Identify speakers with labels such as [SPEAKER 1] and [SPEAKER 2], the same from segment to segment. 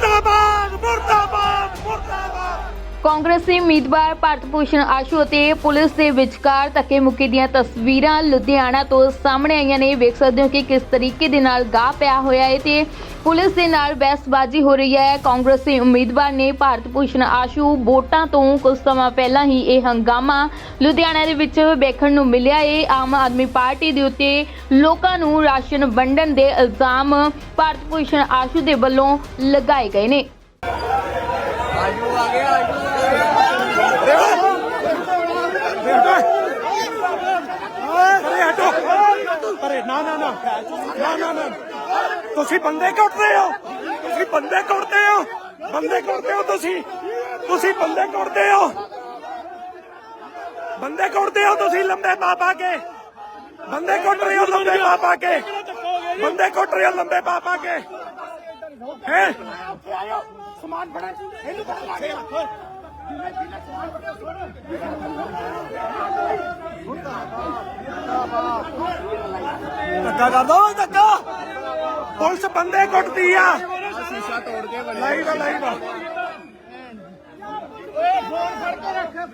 [SPEAKER 1] Police ਮੁਰਦਾਬਾਦ ਮੁਰਦਾਬਾਦ ਮੁਰਦਾਬਾਦ
[SPEAKER 2] ਕਾਂਗਰਸੀ ਉਮੀਦਵਾਰ ਭਾਰਤ ਭੂਸ਼ਣ ਆਸ਼ੂ ਅਤੇ ਪੁਲਿਸ ਦੇ ਵਿਚਕਾਰ ਧੱਕੇ ਮੁੱਕੀ ਦੀਆਂ ਤਸਵੀਰਾਂ ਲੁਧਿਆਣਾ ਤੋਂ ਸਾਹਮਣੇ ਆਈਆਂ ਨੇ। ਵੇਖ ਸਕਦੇ ਹੋ ਕਿ ਕਿਸ ਤਰੀਕੇ ਦੇ ਨਾਲ ਗਾਹ ਪਿਆ ਹੋਇਆ ਹੈ ਤੇ ਪੁਲਿਸ ਦੇ ਨਾਲ ਬਹਿਸਬਾਜ਼ੀ ਹੋ ਰਹੀ ਹੈ। ਕਾਂਗਰਸੀ ਉਮੀਦਵਾਰ ਨੇ ਭਾਰਤ ਭੂਸ਼ਣ ਆਸ਼ੂ ਵੋਟਾਂ ਤੋਂ ਕੁਝ ਸਮਾਂ ਪਹਿਲਾਂ ਹੀ ਇਹ ਹੰਗਾਮਾ ਲੁਧਿਆਣਾ ਦੇ ਵਿੱਚ ਵੇਖਣ ਨੂੰ ਮਿਲਿਆ ਹੈ। ਆਮ ਆਦਮੀ ਪਾਰਟੀ ਦੇ ਉੱਤੇ ਲੋਕਾਂ ਨੂੰ ਰਾਸ਼ਨ ਵੰਡਣ ਦੇ ਇਲਜ਼ਾਮ ਭਾਰਤ ਭੂਸ਼ਣ ਆਸ਼ੂ ਦੇ ਵੱਲੋਂ ਲਗਾਏ ਗਏ ਨੇ।
[SPEAKER 1] ਅਰੇ ਹਟੋ ਅਰੇ ਨਾ ਨਾ ਨਾ। ਨਾ ਨਾ ਨਾ। ਤੁਸੀਂ ਬੰਦੇ ਕੁੱਟ ਹੋ। ਤੁਸੀਂ ਬੰਦੇ ਕੁੱਟਦੇ ਹੋ। ਬੰਦੇ ਕੁੱਟਦੇ ਹੋ ਤੁਸੀਂ। ਤੁਸੀਂ ਬੰਦੇ ਕੁੱਟਦੇ ਹੋ। ਬੰਦੇ ਕੁੱਟਦੇ ਹੋ ਤੁਸੀਂ ਲੰਬੇ ਪਾ ਪਾ ਕੇ। ਬੰਦੇ ਕੁੱਟ ਰਹੇ ਹੋ ਲੰਬੇ ਪਾ ਪਾ ਕੇ। ਬੰਦੇ ਕੁੱਟ ਰਹੇ ਹੋ ਲੰਬੇ ਪਾ ਪਾ ਕੇ। ਹੈ? ਸਮਾਨ ਫੜਾ। ਇਹਨੂੰ ਪਕੜਾ ਕੇ ਧੱਕਾ ਕਰਦਾ ਓਏ ਧੱਕਾ। ਪੁਲਿਸ ਬੰਦੇ ਕੁੱਟਦੀ ਆ। ਸ਼ੀਸ਼ਾ ਤੋੜ ਕੇ ਲਾਈਵ ਆ ਲਾਈਵ ਆ।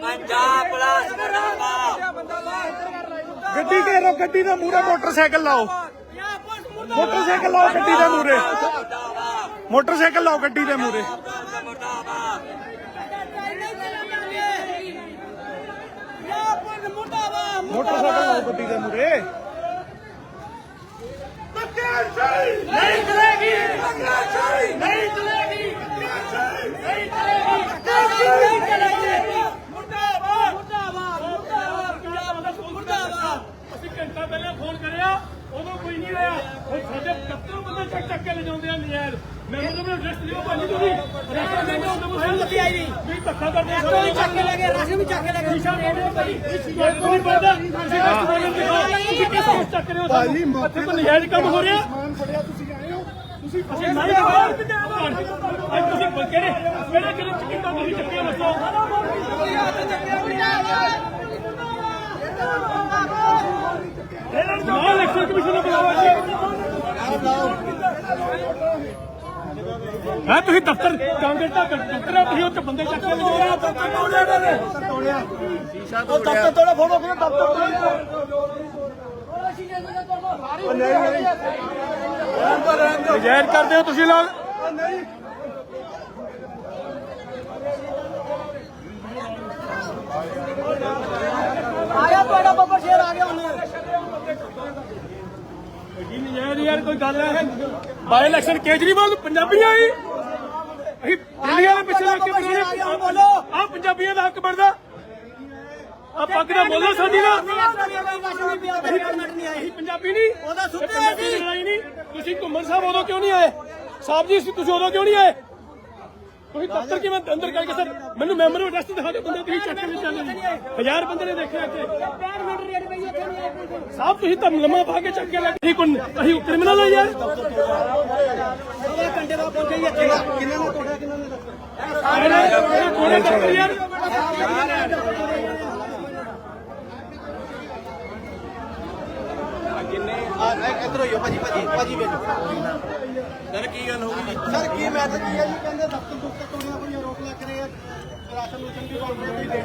[SPEAKER 3] ਪੰਜਾਬ ਪੁਲਿਸ ਮੁਰਦਾਬਾਦ।
[SPEAKER 1] ਗੱਡੀ ਘੇਰੋ ਗੱਡੀ ਦੇ ਮੂਹਰੇ ਮੋਟਰਸਾਈਕਲ ਲਾਓ। ਮੋਟਰਸਾਈਕਲ ਲਾਓ ਗੱਡੀ ਦੇ ਮੂਹਰੇ। ਮੋਟਰਸਾਈਕਲ ਲਾਓ ਗੱਡੀ ਦੇ ਮੂਹਰੇ। ਮੋਟਰਸਾਈਕਲ ਲਾਓ ਗੱਡੀ ਦੇ ਮੂਹਰੇ।
[SPEAKER 3] ਨਹੀਂ ਚਲੇਗੀ ਨਹੀਂ ਚਲੇਗੀ ਨਹੀਂ ਚਲੇਗੀ ਨਹੀਂ ਚਲੇਗੀ ਮੁਰਦਾਬਾਦ ਮੁਰਦਾਬਾਦ ਮੁਰਦਾਬਾਦ ਪੰਜਾਬ ਦਾ ਮੁਰਦਾਬਾਦ
[SPEAKER 4] ਅਸੀਂ ਘੰਟਾ ਪਹਿਲਾਂ ਫੋਨ ਕਰਿਆ, ਉਦੋਂ ਕੋਈ ਨਹੀਂ ਆਇਆ। ਹੁਣ ਸਾਡੇ ਦਫ਼ਤਰੋਂ ਬੰਦੇ ਚੱਕ ਚੱਕ ਕੇ ਲਿਜਾਉਂਦੇ ਆ ਨਜ਼ਾਇਰ ਮੈਂ ਮਤਲਬ ਰੈਸਟ ਲਿਓ ਭਾਜੀ ਤੁਸੀਂ। ਰੈਸਟ ਲੈਂਦੇ ਹੋ ਤਾਂ ਮੁਸਲ ਲੱਗੀ ਆਈ ਨਹੀਂ। ਵੀ ਧੱਕਾ ਕਰਦੇ ਆ
[SPEAKER 3] ਕੋਈ ਚੱਕ ਕੇ ਲੈ ਗਏ ਰਾਸ਼ਨ ਵੀ ਚੱਕ ਕੇ ਲੈ ਗਏ
[SPEAKER 4] ਸ਼ੀਸ਼ਾ ਮੋੜੋ ਭਾਈ ਇਹ ਕੋਈ ਬੰਦਾ। ਤੁਸੀਂ ਰੈਸਟ ਬੋਲਣ ਦੇ ਤੁਸੀਂ ਨੂੰ ਚੱਕ ਰਹੇ ਹੋ ਭਾਜੀ ਇੱਥੇ ਕੋਈ ਨਜ਼ਾਇਰ ਕੰਮ ਹੋ ਰਿਹਾ? ਸਮਾਨ ਫੜਿਆ ਤੁਸੀਂ ਆਏ ਹੋ। ਤੁਸੀਂ ਅਸੀਂ ਨਹੀਂ ਦਿਖਾਇਆ ਅੱਜ ਤੁਸੀਂ ਕਿਹੜੇ ਕਿਹੜੇ ਕਿਹੜੇ ਚਿੱਟਾ ਤੁਸੀਂ ਚੱਕੇ ਦੱਸੋ? ਨਾ ਇਲੈਕਸ਼ਨ ਕਮਿਸ਼ਨ ਨੂੰ ਬੁਲਾਓ। ਜੀ ਹਾਂ ਤੁਸੀਂ ਦਫ਼ਤਰ ਕਾਂਗਰਸ ਦਾ ਦਫ਼ਤਰ ਹੈ ਤੁਸੀਂ ਉੱਥੇ ਬੰਦੇ ਚੱਕ ਕੇ ਹੋ ਦਫ਼ਤਰ ਤੋੜਿਆ। ਨੇ ਸ਼ੀਸ਼ਾ ਤੋੜਿਆ ਦਫ਼ਤਰ ਤੋੜਾ ਫੋਟੋ ਕਿਹਨੇ ਦਫ਼ਤਰ ਤੋੜਿਆ ਨਜ਼ਾਇਰ ਕਰਦੇ ਹੋ ਤੁਸੀਂ ਲੋਕ?
[SPEAKER 3] ਆਇਆ ਤੁਹਾਡਾ ਬੱਬਰ ਸ਼ੇਰ ਆ ਗਿਆ ਹੁਣ।
[SPEAKER 4] ਜੀ ਨਜ਼ਾਇਰ ਯਾਰ ਕੋਈ ਗੱਲ ਹੈ? ਬਾਈ ਇਲੈਕਸ਼ਨ ਕੇਜਰੀਵਾਲ ਪੰਜਾਬੀਆਂ ਹੀ ਅਸੀਂ ਦਿੱਲੀਆਂ ਦੇ ਪਿੱਛੇ ਲੱਗ ਕੇ ਬੋਲੋ ਬੋਲੋ। ਆ ਪੰਜਾਬੀਆਂ ਦਾ ਹੱਕ ਬਣਦਾ। ਆ ਪੱਗ ਦਾ ਬੋਲੋ ਸਾਡੀ ਨਾ ਅਸੀਂ ਪੰਜਾਬੀ ਨਹੀਂ
[SPEAKER 3] ਉਹਦਾ ਸੁੱਤੇ
[SPEAKER 4] ਪੰਜਾਬੀ
[SPEAKER 3] ਸੀ।
[SPEAKER 4] ਦੀ ਲੜਾਈ ਨਹੀਂ। ਤੁਸੀਂ ਘੁੰਮਣ ਸਾਹਿਬ ਉਦੋਂ ਕਿਉਂ ਨਹੀਂ ਆਏ? ਸਾਹਿਬ ਜੀ ਤੁਸੀਂ ਉਦੋਂ ਕਿਉਂ ਨਹੀਂ ਆਏ? ਤੁਸੀਂ ਦਫ਼ਤਰ ਕਿਵੇਂ ਅੰਦਰ ਕਰਕੇ ਸਰ? ਮੈਨੂੰ ਮੈਮੋਰੀ ਐਡਰੈਸ ਦਿਖਾ ਦਿਓ ਬੰਦੇ ਤੁਸੀਂ ਚੱਕ ਕੇ ਚੱਲੇ ਹਜ਼ਾਰ ਬੰਦੇ ਨੇ ਦੇਖਿਆ ਇੱਥੇ। ਸਾਹਿਬ ਤੁਸੀਂ ਤਾਂ ਲੰਮਾ ਪਾ ਕੇ ਚੱਕ ਕੇ ਲੈ ਅਸੀਂ ਕੋਈ ਅਸੀਂ ਕ੍ਰਿਮੀਨਲ ਆ ਯਾਰ।
[SPEAKER 3] ਘੰਟੇ ਬਾਅਦ ਪਹੁੰਚੇ ਇੱਥੇ ਕਿੰਨੇ ਨੂੰ ਤੋੜਿਆ ਕਿੰਨੇ ਨੇ
[SPEAKER 4] ਕੋਣੇ ਚੱਕ ਯਾਰ
[SPEAKER 5] ਇਧਰ ਹੋਈਓ ਭਾਜੀ ਭਾਜੀ ਭਾਜੀ। ਵੇਖੋ ਸਰ, ਕੀ ਗੱਲ ਹੋ ਗਈ? ਸਰ, ਕੀ ਮੈਸੇਜ ਕੀ ਹੈ ਜੀ? ਕਹਿੰਦੇ ਦਫ਼ਤਰ ਦੁੱਤਰ ਤੋੜਿਆ ਕੋਈ ਰੋਕ ਲੱਗ ਰਹੇ। ਰਾਸ਼ਨ ਰੂਸ਼ਨ ਵੀ ਬੰਦ ਹੈ ਤੁਸੀਂ ਦੇਖ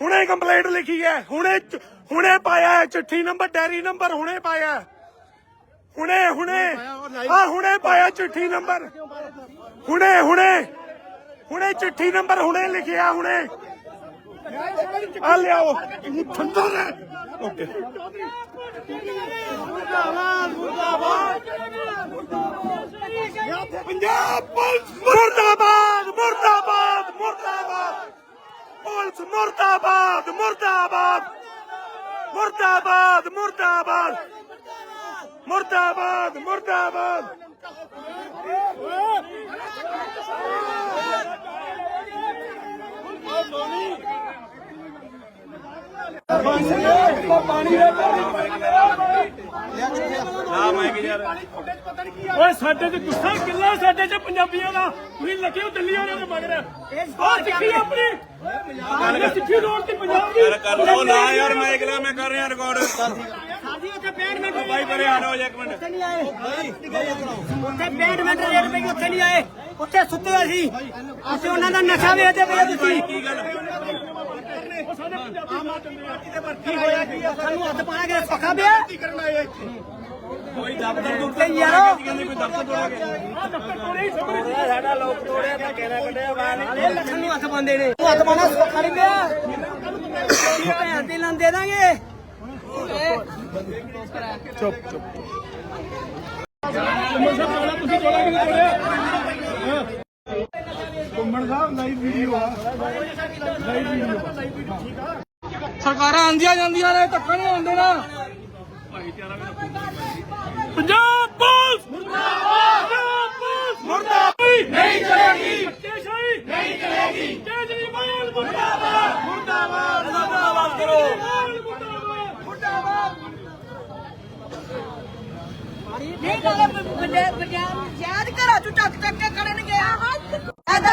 [SPEAKER 1] ਹੁਣੇ ਕੰਪਲੇਂਟ ਲਿਖੀ ਹੈ ਹੁਣੇ ਚ- ਹੁਣੇ ਪਾਇਆ ਹੈ ਚਿੱਠੀ ਨੰਬਰ ਡੈਰੀ ਨੰਬਰ ਹੁਣੇ ਪਾਇਆ ਹੈ। ਹੁਣੇ ਹੁਣੇ ਆ ਹੁਣੇ ਪਾਇਆ ਚਿੱਠੀ ਨੰਬਰ ਹੁਣੇ ਹੁਣੇ ਹੁਣੇ ਚਿੱਠੀ ਨੰਬਰ ਹੁਣੇ ਲਿਖਿਆ ਹੁਣੇ ਆ ਲਿਆਓ ਠੰਡਾ ਹੈ ਓਕੇ ਪੰਜਾਬ ਪੁਲਿਸ ਮੁਰਦਾਬਾਦ ਮੁਰਦਾਬਾਦ ਮੁਰਦਾਬਾਦ ਪੁਲਿਸ ਮੁਰਦਾਬਾਦ ਮੁਰਦਾਬਾਦ। ਮੁਰਦਾਬਾਦ ਮੁਰਦਾਬਾਦ। ਮੁਰਦਾਬਾਦ ਮੁਰਦਾਬਾਦ।
[SPEAKER 4] ਓਏ ਸਾਡੇ ਤੇ ਗੁੱਸਾ ਕਿੱਲਾ ਸਾਡੇ ਚ ਪੰਜਾਬੀਆਂ ਦਾ। ਤੁਸੀਂ ਲੱਗੇ ਹੋ ਦਿੱਲੀ ਵਾਲਿਆਂ ਦੇ ਮਗਰ ਆਹ ਸਿੱਖੀ ਆਪਣੀ। ਆਹ ਸਿੱਖੀ ਰੋਡ ਤੇ ਪੰਜਾਬ ਦੀ
[SPEAKER 6] ਕਰ ਲਓ ਨਾ ਯਾਰ ਮੈਂ ਇਕਲਾ ਮੈਂ ਕਰ ਰਿਹਾ ਰਿਕਾਰਡ
[SPEAKER 3] ਸਾਡੀ ਉੱਥੇ 65 ਮਿੰਟ
[SPEAKER 6] ਬਾਈ ਪਰੇ ਆ ਜਾਓ ਇੱਕ ਮਿੰਟ।
[SPEAKER 3] ਉੱਥੇ ਨਹੀਂ ਆਏ। ਉੱਥੇ 65 ਮਿੰਟ ਰੇਟ ਪਈ ਉੱਥੇ ਨਹੀਂ ਆਏ। ਉੱਥੇ ਸੁੱਤੇ ਹੋਏ ਸੀ। ਅਸੀਂ ਉਹਨਾਂ ਦਾ ਨਸ਼ਾ ਵੇਚਦੇ ਪਏ ਤੁਸੀਂ
[SPEAKER 6] ਕੀ ਗੱਲ?
[SPEAKER 4] ਉਹ ਸਾਡੇ ਪੰਜਾਬੀ ਦਿੰਦੇ ਆ
[SPEAKER 3] ਕੀ ਹੋਇਆ ਕੀ ਆ? ਸਾਨੂੰ ਹੱਥ ਪਾਣਾ ਕਿ ਸੌਖਾ ਪਿਆ।
[SPEAKER 6] ਕੋਈ ਦਫ਼ਤਰ ਦੁੱਖ
[SPEAKER 3] ਤੇ ਯਾਰੋ।
[SPEAKER 6] ਕਹਿੰਦੇ ਕੋਈ ਦਫ਼ਤਰ ਤੋੜਿਆ ਗਿਆ
[SPEAKER 4] ਆਹ ਦਫ਼ਤਰ ਕੋਲੇ ਹੀ ਸਭ ਕੁਝ
[SPEAKER 3] ਸਾਡਾ ਲੋਕ ਤੋੜਿਆ ਤਾਂ ਕਹਿਣਾ ਕੱਢਿਆ ਬਾਹਰ ਇਹ ਲੱਖਾਂ ਨੂੰ ਹੱਥ ਪਾਉਂਦੇ ਨੇ। ਹੱਥ ਪਾਣਾ ਸੌਖਾ ਨਹੀਂ ਪਿਆ। ਇਹ ਭੈਣ ਦੇ ਲਾਂ ਦੇ ਦਾਂਗੇ।
[SPEAKER 4] ਤੁਸੀਂ ਚੋਲਾ ਕਿਉਂ ਤੋੜਿਆ
[SPEAKER 3] ਸਰਕਾਰਾਂ ਆਂਦੀਆਂ ਜਾਂਦੀਆਂ ਨੇ ਧੱਕਾ ਨਹੀਂ ਹੁੰਦੇ ਨਾ।
[SPEAKER 4] ਪੰਜਾਬ ਪੁਲਿਸ! ਮੁਰਦਾਬਾਦ! ਪੰਜਾਬ ਪੁਲਿਸ ਮੁਰਦਾਬਾਦ! ਨਹੀਂ ਚਲੇਗੀ! ਧੱਕੇਸ਼ਾਹੀ ਨਹੀਂ ਚਲੇਗੀ! ਕੇਜਰੀਵਾਲ ਮੁਰਦਾਬਾਦ! ਮੁਰਦਾਬਾਦ! ਮੁਰਦਾਬਾਦ ਕਰੋ!
[SPEAKER 7] ਨਹੀਂ, ਨਾਲੇ ਪੰਜਾਬ ਯਾਦ ਘਰਾਂ ਤੂੰ ਚੱਕ ਚੱਕ ਕੇ ਕਰਨਗੇ ਐਦਾ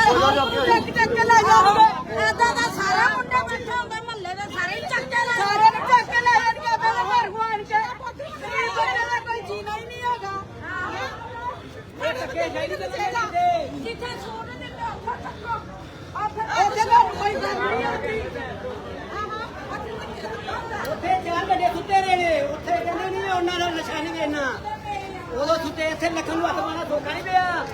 [SPEAKER 7] ਚੱਕ ਚੱਕ ਕੇ ਲੈ ਜਾਣਗੇ ਐਦਾ ਦਾ ਸਾਰਾ ਮੁੰਡਾ ਇਕੱਠਾ ਹੁੰਦਾ ਮਹੱਲੇ ਦੇ ਸਾਰੇ ਹੀ ਚੱਕ ਕੇ ਲੈ ਸਾਰੇ ਨੂੰ ਚੱਕ ਕੇ ਲੈ ਜਾਣਗੇ ਐਦਾ ਦਾ ਘਰ ਖਵਾਣ ਕੇ ਇਹ ਬੰਦੇ ਦਾ ਕੋਈ ਜੀਣਾ ਹੀ ਨਹੀਂ ਹੈਗਾ ਇਹ ਟੱਕੇ ਜਾਈ ਨਹੀਂ ਜਿੱਥੇ ਸੋਨ ਦਿੰਦੇ ਉੱਥੇ ਚੱਕੋ ਉੱਥੇ ਤਾਂ ਕੋਈ ਗੱਲ ਨਹੀਂ ਹੁੰਦੀ।
[SPEAKER 3] ਉੱਥੇ ਚਾਰ ਵੱਡੇ ਸੁੱਤੇ ਰਹੇ ਨੇ ਉੱਥੇ ਕਹਿੰਦੇ ਨਹੀਂ ਉਹਨਾਂ ਦਾ ਨਸ਼ਾ ਨਹੀਂ ਦੇਣਾ। ਉਦੋਂ ਸੁੱਤੇ ਇੱਥੇ ਲੱਖਾਂ ਨੂੰ ਹੱਥ ਪਾਣਾ ਸੌਖਾ ਨਹੀਂ ਪਿਆ।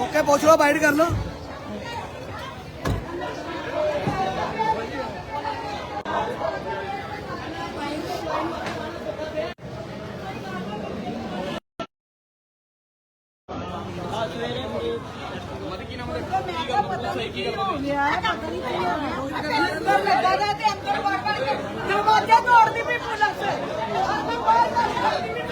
[SPEAKER 3] ਮੌਕੇ ਪੁੱਛ ਲਓ ਬਾਈਟ ਕਰ ਲਓ।
[SPEAKER 7] ਲੱਗਾ ਤੋੜਦੀ ਵੀ ਪੁਲਿਸ। ਬਾਹਰ ਕਰਦੀ ਵੀ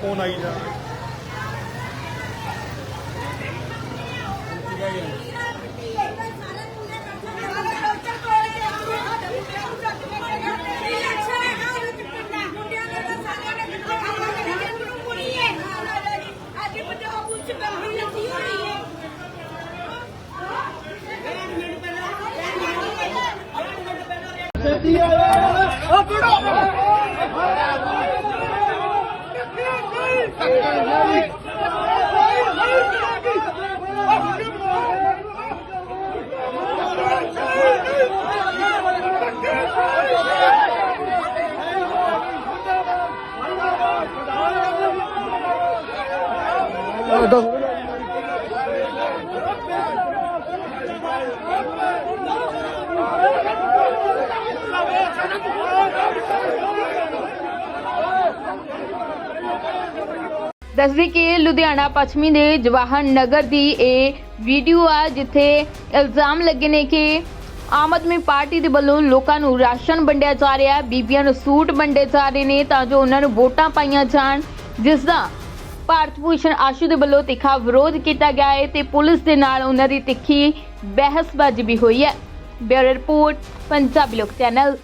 [SPEAKER 1] ਫੋਨ ਆਈ ਜਾ
[SPEAKER 2] ਦੱਸਦੀ ਕਿ ਲੁਧਿਆਣਾ ਪੱਛਮੀ ਦੇ ਜਵਾਹਰ ਨਗਰ ਦੀ ਇਹ ਵੀਡੀਓ ਆ, ਜਿੱਥੇ ਇਲਜ਼ਾਮ ਲੱਗੇ ਨੇ ਕਿ ਆਮ ਆਦਮੀ ਪਾਰਟੀ ਦੇ ਵੱਲੋਂ ਲੋਕਾਂ ਨੂੰ ਰਾਸ਼ਨ ਵੰਡਿਆ ਜਾ ਰਿਹਾ ਹੈ, ਬੀਬੀਆਂ ਨੂੰ ਸੂਟ ਵੰਡੇ ਜਾ ਰਹੇ ਨੇ ਤਾਂ ਜੋ ਉਹਨਾਂ ਨੂੰ ਵੋਟਾਂ ਪਾਈਆਂ ਜਾਣ। ਜਿਸ ਦਾ ਭਾਰਤ ਭੂਸ਼ਣ ਆਸ਼ੂ ਦੇ ਵੱਲੋਂ ਤਿੱਖਾ ਵਿਰੋਧ ਕੀਤਾ ਗਿਆ ਹੈ ਤੇ ਪੁਲਿਸ ਦੇ ਨਾਲ ਉਹਨਾਂ ਦੀ ਤਿੱਖੀ ਬਹਿਸਬਾਜ਼ੀ ਵੀ ਹੋਈ ਹੈ। ਬਿਊਰੋ ਰਿਪੋਰਟ, ਪੰਜਾਬੀ ਲੋਕ ਚੈਨਲ।